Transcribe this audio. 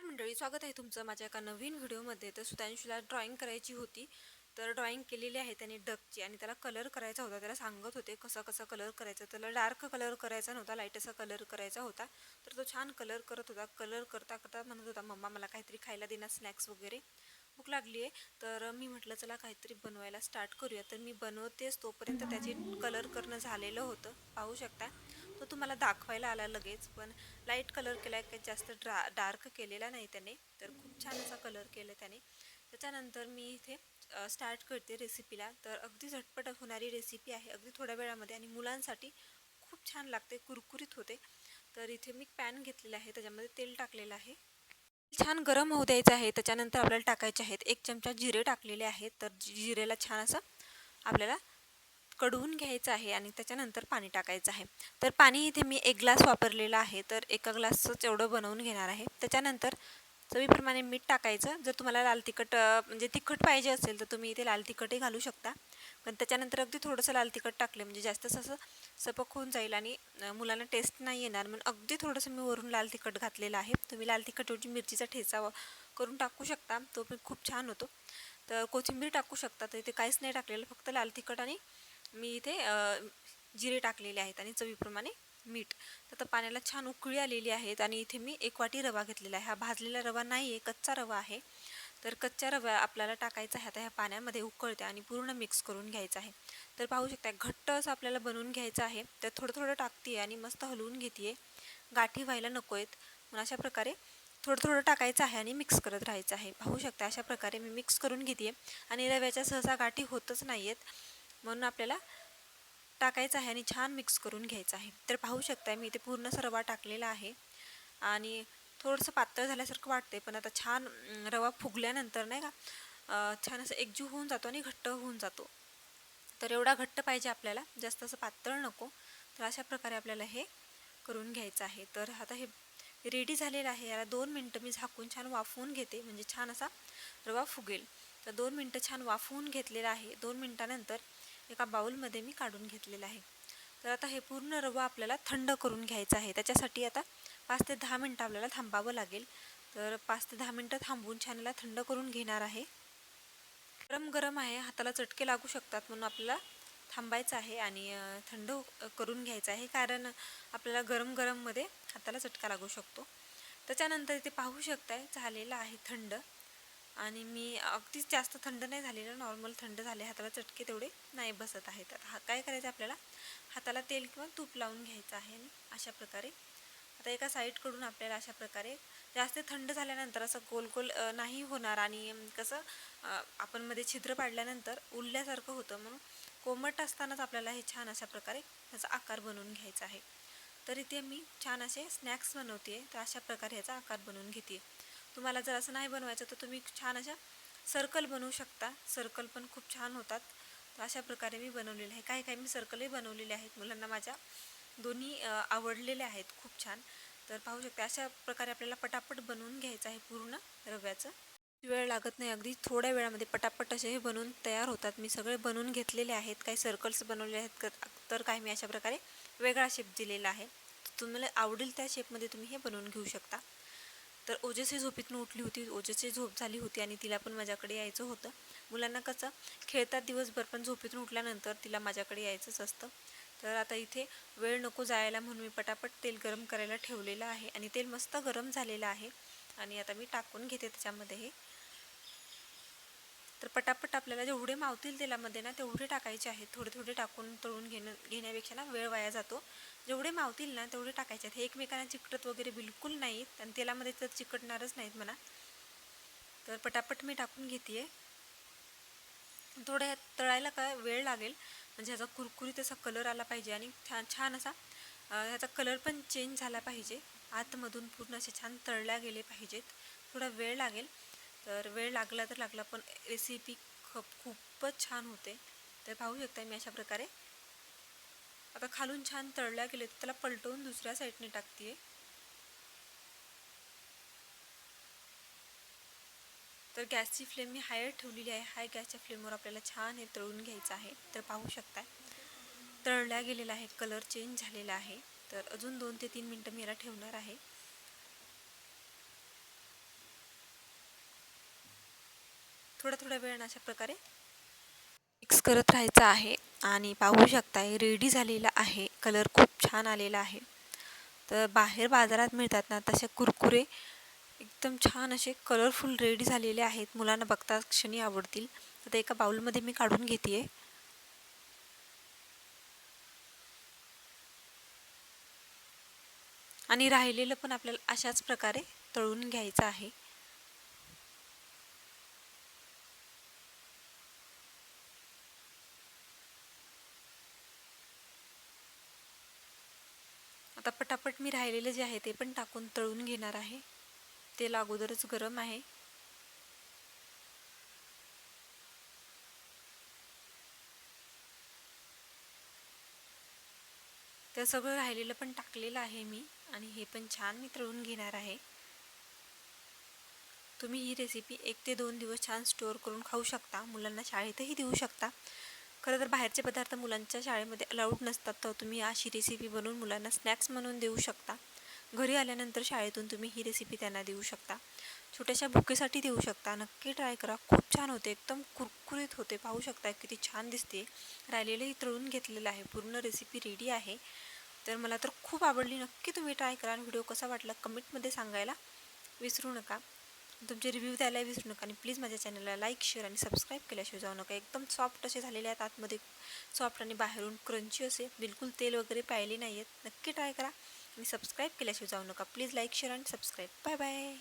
नमस्कार मंडळी स्वागत आहे तुमचं माझ्या एका नवीन व्हिडिओमध्ये. तर सुधांशूला ड्रॉइंग करायची होती तर ड्रॉइंग केलेली आहे त्याने डकची आणि त्याला कलर करायचा होता. त्याला सांगत होते कसा कसा कलर करायचा. त्याला डार्क कलर करायचा नव्हता लाइट असा कलर करायचा होता. तर तो छान कलर करत होता. कलर करता करता म्हणत होता मम्मा मला काहीतरी खायला देणार स्नॅक्स वगैरे. भूक लागली आहे तर मी म्हटलं चला काहीतरी बनवायला स्टार्ट करूया. तर मी बनवतेच तोपर्यंत त्याचे कलर करणं झालेलं होतं. पाहू शकता. तो तुम्हाला दाखवायला आला लगेच पण लाइट कलर केला आहे काही जास्त ड्रा डार्क केलेला नाही त्याने तर खूप छान असा कलर केला त्याने. त्याच्यानंतर मी इथे स्टार्ट करते रेसिपीला तर अगदी झटपट होणारी रेसिपी आहे. अगदी थोड्या वेळामध्ये आणि मुलांसाठी खूप छान लागते कुरकुरीत होते. तर इथे मी पॅन घेतलेला आहे. त्याच्यामध्ये तेल टाकलेलं आहे. छान गरम होऊ द्यायचं आहे. त्याच्यानंतर आपल्याला टाकायचे आहेत एक चमचा जिरे टाकलेले आहेत. तर जिरेला छान असं आपल्याला कडवून घ्यायचं आहे आणि त्याच्यानंतर पाणी टाकायचं आहे. तर पाणी इथे मी एक ग्लास वापरलेला आहे. तर एका ग्लासच एवढं बनवून घेणार आहे. त्याच्यानंतर चवीप्रमाणे मीठ टाकायचं. जर तुम्हाला लाल तिखट म्हणजे तिखट पाहिजे असेल तर तुम्ही इथे लाल तिखटही घालू शकता. पण त्याच्यानंतर अगदी थोडंसं लाल तिखट टाकले म्हणजे जास्त असं सपक होऊन जाईल आणि मुलांना टेस्ट नाही येणार. म्हणून अगदी थोडंसं मी वरून लाल तिखट घातलेलं आहे. तुम्ही लाल तिखटऐवजी मिरचीचा ठेचा करून टाकू शकता. तो पण खूप छान होतो. तर कोथिंबीर टाकू शकता. तर इथे काहीच नाही टाकलेलं. फक्त लाल तिखट आणि मी इथे जिरे टाकलेले आहेत आणि चवीप्रमाणे मीठ. तर आता पाण्याला छान उकळी आलेली आहेत आणि इथे मी एक वाटी रवा घेतलेला आहे. हा भाजलेला रवा नाही आहे कच्चा रवा आहे. तर कच्च्या रवा आपल्याला टाकायचा आहे. आता ह्या पाण्यामध्ये उकळते आणि पूर्ण मिक्स करून घ्यायचा आहे. तर पाहू शकता घट्ट असं आपल्याला बनवून घ्यायचं आहे. तर थोडं थोडं टाकते आणि मस्त हलवून घेते गाठी व्हायला नको आहेत. म्हणून अशा प्रकारे थोडं थोडं टाकायचं आहे आणि मिक्स करत राहायचं आहे. पाहू शकता अशा प्रकारे मी मिक्स करून घेते आणि रव्याच्या सहसा गाठी होतच नाही आहेत म्हणून आपल्याला टाकायचं आहे आणि छान मिक्स करून घ्यायचं आहे. तर पाहू शकता मी इथे पूर्ण रवा टाकलेला आहे. आणि थोडंसं पातळ झाल्यासारखं वाटते पण आता छान रवा फुगल्यानंतर नाही का छान असं एकजीव होऊन जातो आणि घट्ट होऊन जातो. तर एवढा घट्ट पाहिजे आपल्याला जास्त असं पातळ नको. तर अशा प्रकारे आपल्याला हे करून घ्यायचं आहे. तर आता हे रेडी झालेलं आहे. याला दोन मिनटं मी झाकून छान वाफवून घेते. म्हणजे छान असा रवा फुगेल. तर दोन मिनटं छान वाफवून घेतलेला आहे. दोन मिनटानंतर एका बाऊलमध्ये मी काढून घेतलेलं आहे. तर आता हे पूर्ण रवा आपल्याला थंड करून घ्यायचं आहे. त्याच्यासाठी आता पाच ते दहा मिनटं आपल्याला थांबावं लागेल. तर पाच ते दहा मिनटं थांबून छानला थंड करून घेणार आहे. गरम गरम आहे. हाताला चटके लागू शकतात म्हणून आपल्याला थांबायचं आहे आणि थंड करून घ्यायचं आहे. कारण आपल्याला गरम गरममध्ये हाताला चटका लागू शकतो. त्याच्यानंतर इथे पाहू शकताय झालेलं आहे थंड. आणि मी अगदीच जास्त थंड नाही झालेलं नॉर्मल थंड झाले हाताला चटके तेवढे नाही बसत आहेत आता हा काय करायचं आपल्याला? हाताला तेल किंवा तूप लावून घ्यायचं आहे अशा प्रकारे. आता एका साईडकडून आपल्याला अशा प्रकारे जास्त थंड झाल्यानंतर असं गोल गोल नाही होणार आणि कसं आपण मध्ये छिद्र पाडल्यानंतर उरल्यासारखं होतं म्हणून कोमट असतानाच आपल्याला हे छान अशा प्रकारे ह्याचा आकार बनवून घ्यायचा आहे. तर इथे मी छान असे स्नॅक्स बनवते तर अशा प्रकारे ह्याचा आकार बनवून घेते तुम्हाला जर असं नाही बनवायचं तर तुम्ही छान अशा सर्कल बनवू शकता. सर्कल पण खूप छान होतात. तर अशा प्रकारे मी बनवलेले आहे. काही काही मी सर्कलही बनवलेले आहेत. मुलांना माझ्या दोन्ही आवडलेले आहेत. खूप छान. तर पाहू शकता अशा प्रकारे आपल्याला पटापट बनवून घ्यायचं आहे पूर्ण रव्याचं. वेळ लागत नाही. अगदी थोड्या वेळामध्ये पटापट असे हे बनवून तयार होतात. मी सगळे बनवून घेतलेले आहेत. काही सर्कल्स बनवले आहेत. तर काही मी अशा प्रकारे वेगळा शेप दिलेला आहे. तुम्हाला आवडेल त्या शेपमध्ये तुम्ही हे बनवून घेऊ शकता. तर ओजेसी झोपीतून उठली होती. ओजेची झोप झाली होती आणि तिला पण माझ्याकडे यायचं होतं. मुलांना कसं खेळतात दिवसभर पण झोपीतून उठल्यानंतर तिला माझ्याकडे यायचंच असतं. तर आता इथे वेळ नको जायला म्हणून मी पटापट तेल गरम करायला ठेवलेलं आहे. आणि तेल मस्त गरम झालेलं आहे. आणि आता मी टाकून घेते त्याच्यामध्ये हे. तर पटापट आपल्याला जेवढे मावतील तेलामध्ये ना तेवढे टाकायचे आहेत. थोडे थोडे टाकून तळून घेणं घेण्यापेक्षा ना वेळ वाया जातो. जेवढे मावतील ना तेवढे टाकायचे आहेत. हे एकमेकांना चिकटत वगैरे बिलकुल नाहीत आणि तेलामध्ये तर चिकटणारच नाहीत म्हणा. तर पटापट मी टाकून घेते थोड्या तळायला काय वेळ लागेल. म्हणजे ह्याचा कुरकुरीत असा कलर आला पाहिजे आणि छान छान असा ह्याचा कलर पण चेंज झाला पाहिजे. आतमधून पूर्ण असे छान तळल्या गेले पाहिजेत. थोडा वेळ लागेल. तर वेळ लागला तर लागला पण रेसिपी ख खूपच छान होते. तर पाहू शकता मी अशा प्रकारे. आता खालून छान तळल्या गेले तर त्याला पलटवून दुसऱ्या साईडने टाकते तर गॅसची फ्लेम मी हायर ठेवलेली आहे. हाय गॅसच्या फ्लेमवर आपल्याला छान हे तळून घ्यायचं आहे. तर पाहू शकता तळल्या गेलेला आहे. कलर चेंज झालेला आहे. तर अजून दोन ते तीन मिनटं मी याला ठेवणार आहे. थोड्या थोड्या वेळानं अशा प्रकारे मिक्स करत राहायचं आहे. आणि पाहू शकताय रेडी झालेला आहे. कलर खूप छान आलेला आहे. तर बाहेर बाजारात मिळतात ना तसे कुरकुरे एकदम छान असे कलरफुल रेडी झालेले आहेत. मुलांना बघता क्षणी आवडतील. तर एका बाउलमध्ये मी काढून घेते आणि राहिलेलं पण आपल्याला अशाच प्रकारे तळून घ्यायचं आहे आता पटापट मी राहिलेलं जे आहे ते पण टाकून तळून घेणार आहे. तेल अगोदरच गरम आहे. तर सगळं राहिलेलं पण टाकलेलं आहे मी आणि हे पण छान मी तळून घेणार आहे. तुम्ही ही रेसिपी एक ते दोन दिवस छान स्टोअर करून खाऊ शकता. मुलांना शाळेतही देऊ शकता. खरं तर बाहेरचे पदार्थ मुलांच्या शाळेमध्ये अलाउड नसतात तर तुम्ही अशी रेसिपी बनवून मुलांना स्नॅक्स म्हणून देऊ शकता. घरी आल्यानंतर शाळेतून तुम्ही ही रेसिपी त्यांना देऊ शकता. छोट्याशा भुकेसाठी देऊ शकता. नक्की ट्राय करा. खूप छान होते. एकदम कुरकुरीत होते. पाहू शकता किती छान दिसते. राहिलेलंही तळून घेतलेलं आहे. पूर्ण रेसिपी रेडी आहे. तर मला तर खूप आवडली. नक्की तुम्ही ट्राय करा. आणि व्हिडिओ कसा वाटला कमेंटमध्ये सांगायला विसरू नका. तुमचे रिव्ह्यू द्यायला विसरू नका आणि प्लीज माझ्या चॅनलला लाईक शेअर आणि सबस्क्राईब केल्याशिवाय जाऊ नका. एकदम सॉफ्ट असे झालेले आहेत आतमध्ये सॉफ्ट आणि बाहेरून क्रंची असे बिलकुल तेल वगैरे पाहिले नाही आहेत नक्की ट्राय करा आणि सबस्क्राईब केल्याशिवाय जाऊ नका. प्लीज लाईक शेअर आणि सबस्क्राईब बाय बाय